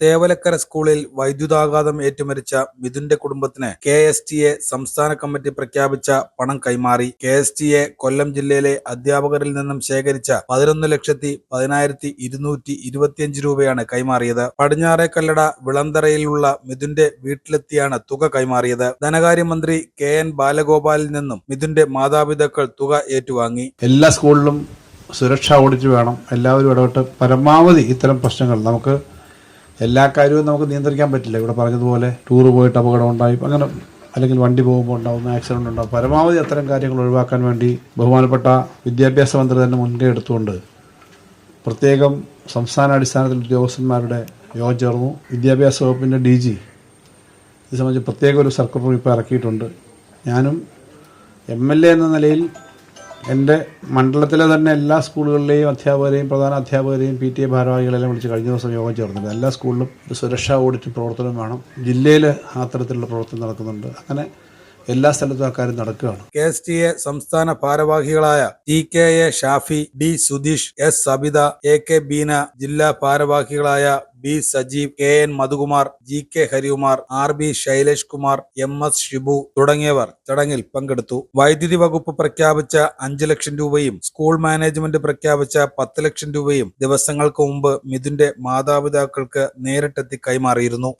തേവലക്കര സ്കൂളിൽ വൈദ്യുതാഘാതം ഏറ്റുമരിച്ച മിഥുന്റെ കുടുംബത്തിന് കെ എസ് ടി എ സംസ്ഥാന കമ്മിറ്റി പ്രഖ്യാപിച്ച പണം കൈമാറി. K S T A Kollam ജില്ലയിലെ അധ്യാപകരിൽ നിന്നും ശേഖരിച്ച പതിനൊന്ന് ലക്ഷത്തി പതിനായിരത്തി ഇരുന്നൂറ്റി ഇരുപത്തിയഞ്ച് രൂപയാണ് കൈമാറിയത്. പടിഞ്ഞാറെ കല്ലട വിളന്തറയിലുള്ള മിഥുന്റെ വീട്ടിലെത്തിയാണ് തുക കൈമാറിയത്. ധനകാര്യമന്ത്രി കെ എൻ ബാലഗോപാലിൽ നിന്നും മിഥുന്റെ മാതാപിതാക്കൾ തുക ഏറ്റുവാങ്ങി. എല്ലാ സ്കൂളിലും സുരക്ഷ ഓഡിറ്റ് വേണം. എല്ലാവരും ഇടപെട്ട് പരമാവധി ഇത്തരം പ്രശ്നങ്ങൾ നമുക്ക് എല്ലാ കാര്യവും നമുക്ക് നിയന്ത്രിക്കാൻ പറ്റില്ല. ഇവിടെ പറഞ്ഞതുപോലെ ടൂർ പോയിട്ട് അപകടം ഉണ്ടായി. അങ്ങനെ അല്ലെങ്കിൽ വണ്ടി പോകുമ്പോൾ ഉണ്ടാകുന്ന ആക്സിഡന്റ് ഉണ്ടാകും. പരമാവധി അത്തരം കാര്യങ്ങൾ ഒഴിവാക്കാൻ വേണ്ടി ബഹുമാനപ്പെട്ട വിദ്യാഭ്യാസ മന്ത്രി തന്നെ മുൻകൈ എടുത്തുകൊണ്ട് പ്രത്യേകം സംസ്ഥാന അടിസ്ഥാനത്തിൽ ഉദ്യോഗസ്ഥന്മാരുടെ യോഗം ചേർന്നു. വിദ്യാഭ്യാസ വകുപ്പിന്റെ ഡി ജി ഇത് സംബന്ധിച്ച് പ്രത്യേക ഒരു സർക്കുലർ ഇപ്പോൾ ഇറക്കിയിട്ടുണ്ട്. ഞാനും എം എൽ എ എന്ന നിലയിൽ എന്റെ മണ്ഡലത്തിലെ തന്നെ എല്ലാ സ്കൂളുകളിലെയും അധ്യാപകരെയും പ്രധാന അധ്യാപകരെയും പി ടി എ ഭാരവാഹികളെല്ലാം വിളിച്ച് കഴിഞ്ഞ ദിവസം യോഗം ചേർന്നിട്ടുണ്ട്. എല്ലാ സ്കൂളിലും സുരക്ഷാ ഓഡിറ്റ് പ്രവർത്തനം വേണം. ജില്ലയിൽ അത്തരത്തിലുള്ള പ്രവർത്തനം നടക്കുന്നുണ്ട്. അങ്ങനെ എല്ലാ സ്ഥലത്തും ആ കാര്യം നടക്കുകയാണ്. കെ എസ് ടി എ സംസ്ഥാന ഭാരവാഹികളായ T K A Shafi D Sudheesh S Sabitha A K Beena ജില്ലാ ഭാരവാഹികളായ B Sajeev K N Madhukumar G K Harikumar R B Shailesh Kumar M S Shibu തുടങ്ങിയവർ ചടങ്ങിൽ പങ്കെടുത്തു. വൈദ്യുതി വകുപ്പ് പ്രഖ്യാപിച്ച അഞ്ചു ലക്ഷം രൂപയും സ്കൂൾ മാനേജ്മെന്റ് പ്രഖ്യാപിച്ച പത്ത് ലക്ഷം രൂപയും ദിവസങ്ങൾക്ക് മുമ്പ് മിഥുന്റെ മാതാപിതാക്കൾക്ക് നേരിട്ടെത്തി കൈമാറിയിരുന്നു.